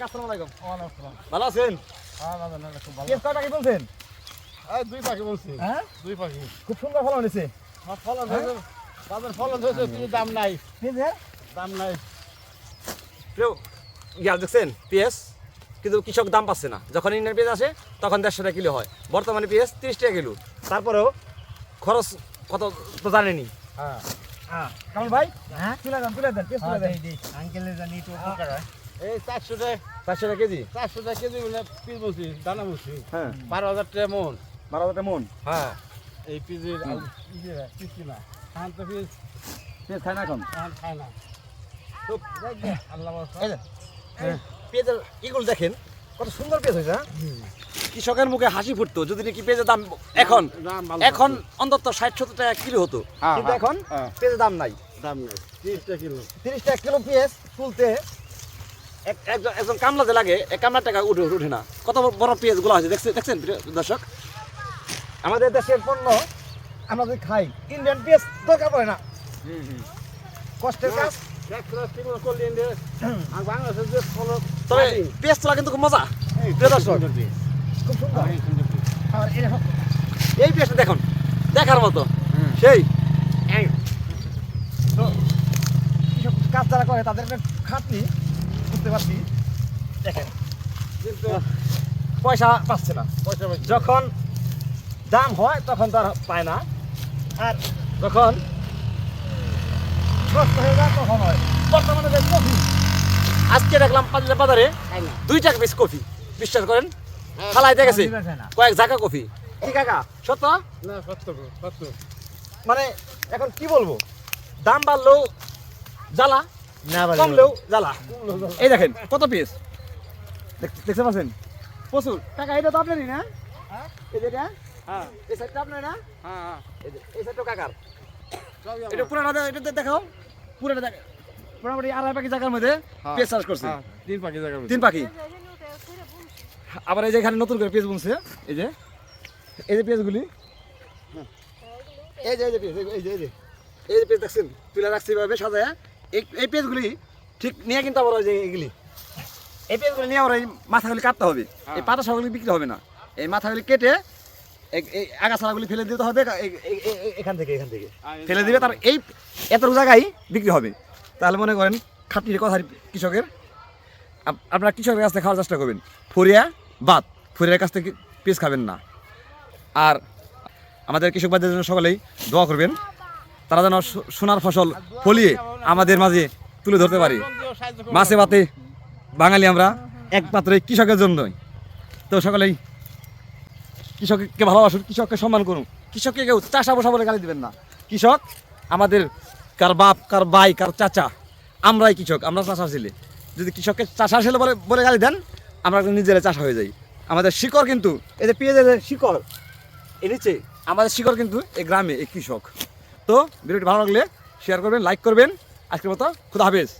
কাকা আসসালামু আলাইকুম। ওয়ালাইকুম। আসসালাম। ভালো আছেন? হ্যাঁ, বাবা, না, না, খুব ভালো। পেঁয়াজ কয়টা কি বলছেন? এই দুই পাখি বলছি। হ্যাঁ? দুই পাখি। খুব সুন্দর ফলন হয়েছে। আমার ফলন হয়েছে বাজার ফলন হয়েছে কিন্তু দাম নাই। পেঁয়াজের দাম নাই। প্রিয় ইয়ার দেখছেন পেঁয়াজ কিন্তু কৃষক দাম পাচ্ছে না। যখন ইন্ডিয়ান পেঁয়াজ আসে তখন দেড়শো টাকা কিলো হয়। বর্তমানে পেঁয়াজ তিরিশ টাকা কিলো। তারপরেও খরচ কত তো জানেনি হ্যাঁ। হ্যাঁ কামল ভাই হ্যাঁ? তুলে দেন তুলে দেন পেঁয়াজ তুলে দেন। আঙ্কেলের জানি তো হয় এই চারশো টাকা। চারশো টাকা কেজি? চারশো টাকা কেজি মানে পিস বলছি দানা বলছি। হ্যাঁ। বারো হাজার টাকা মন। বারো হাজার মন? হ্যাঁ এই পিসের পিস কিনা। ধান তো পিস। পেঁয়াজ খায় না এখন? ধান খায় না। তো আল্লাহ ভরসা। এই যে, এই পেঁয়াজের ইগুলো দেখেন কত সুন্দর পেঁয়াজ হয়েছে হ্যাঁ? কৃষকের মুখে হাসি ফুটতো যদি নাকি পেঁয়াজের দাম এখন এখন অন্তত ষাট সত্তর টাকা কিলো হতো হ্যাঁ, কিন্তু হ্যাঁ, এখন হ্যাঁ। পেঁয়াজের দাম নাই। দাম নাই। তিরিশ টাকা কিলো। তিরিশ টাকা কিলো পেঁয়াজ তুলতে একজন একজন কামলা যে লাগে এক কামলার টাকা উঠে উঠে না। কত বড়- বড় পেঁয়াজগুলো আছে দেখছেন দেখছেন দর্শক? আমাদের দেশের পণ্য আমরা যদি খাই ইন্ডিয়ান পেঁয়াজ দরকার পড়ে না। কষ্টের কাজ। তবে পেঁয়াজ তোলা কিন্তু খুব মজা প্রিয় দর্শক। খুব সুন্দর। আর এরকম এই পেঁয়াজটা দেখুন দেখার মতো। সেই। তো কাজ যারা করে তাদের খাটনি বুঝতে পারছি। দেখেন কিন্তু পয়সা পাচ্ছে না। পয়সা যখন দাম হয় তখন তার পায় না। আর যখন সস্তা হয়ে যায় তখন হয়। বর্তমানে যে কফি আজকে দেখলাম বাজারে দুই টাকা পিস কফি। বিশ্বাস করেন খালাই গেছে। দিবেছে না। কয়েক জায়গা কফি। কি কাকা সত্য? না সত্য সত্য। মানে এখন কি বলব? দাম বাড়লেও জ্বালা। না কমলেও জ্বালা। এই দেখেন কত পিস দেখতে পাচ্ছেন? প্রচুর। কাকা এটা তো আপনারই না? এই হ্যাঁ। এই সাইডটা আপনার না? হ্যাঁ হ্যাঁ। এই সাইডটা কাকার। এটা পুরাটা এটা দেখাও। পুরাটা দেখ মোটামুটি আড়াই পাখি জায়গার মধ্যে হ্যাঁ, পেঁয়াজ চাষ করছে। হ্যাঁ, তিন পাখি জায়গা তিন পাখি। আবার এই যে এখানে নতুন করে পেঁয়াজ বুনছে। এই যে এই যে পেঁয়াজগুলি এই যে এই যে পেঁয়াজ এই যে এই যে এই যে। পেঁয়াজ দেখছেন? তুলে রাখছি এভাবে সাজায়। এই এই পেঁয়াজগুলি ঠিক নিয়ে কিন্তু আবার ওই যে এগুলি। এই পেঁয়াজগুলি নিয়ে আবার এই মাথাগুলি কাটতে হবে। এই পাতা শাকগুলি বিক্রি হবে না। এই মাথাগুলি কেটে এই- আগাছাড়াগুলি ফেলে দিতে হবে এখান থেকে এখান থেকে। ফেলে দিবে তার এই এতটুকু জায়গায় বিক্রি হবে। তাহলে মনে করেন খাটির কথা কৃষকের আপ- আপনারা কৃষকের কাছ থেকে খাওয়ার চেষ্টা করবেন। ফরিয়া বাদ ফরিয়ার কাছ থেকে পিস খাবেন না। আর আমাদের কৃষক ভাইদের জন্য সকলেই দোয়া করবেন। তারা যেন সোনার ফসল ফলিয়ে আমাদের মাঝে তুলে ধরতে পারি। মাছে ভাতে বাঙালি আমরা, একমাত্র এই কৃষকের জন্যই। তো সকলেই, কৃষককে ভালোবাসুন, কৃষককে সম্মান করুন। কৃষককে কেউ চাষা বসা বলে গালি দিবেন না। কৃষক আমাদের কার বাপ, কার ভাই, কার চাচা, আমরাই কৃষক, আমরা চাষা ছেলে। যদি কৃষককে চাষা ছেলে বলে বলে গালি দেন, আমরা নিজেরা চাষা হয়ে যাই। আমাদের শিকড় কিন্তু, এই যে পেঁয়াজের শিকড় এ নিচে, আমাদের শিকড় কিন্তু এই গ্রামে, এই কৃষক। তো ভিডিওটি ভালো লাগলে শেয়ার করবেন লাইক করবেন। আজকের মতো খুদা হাফেজ।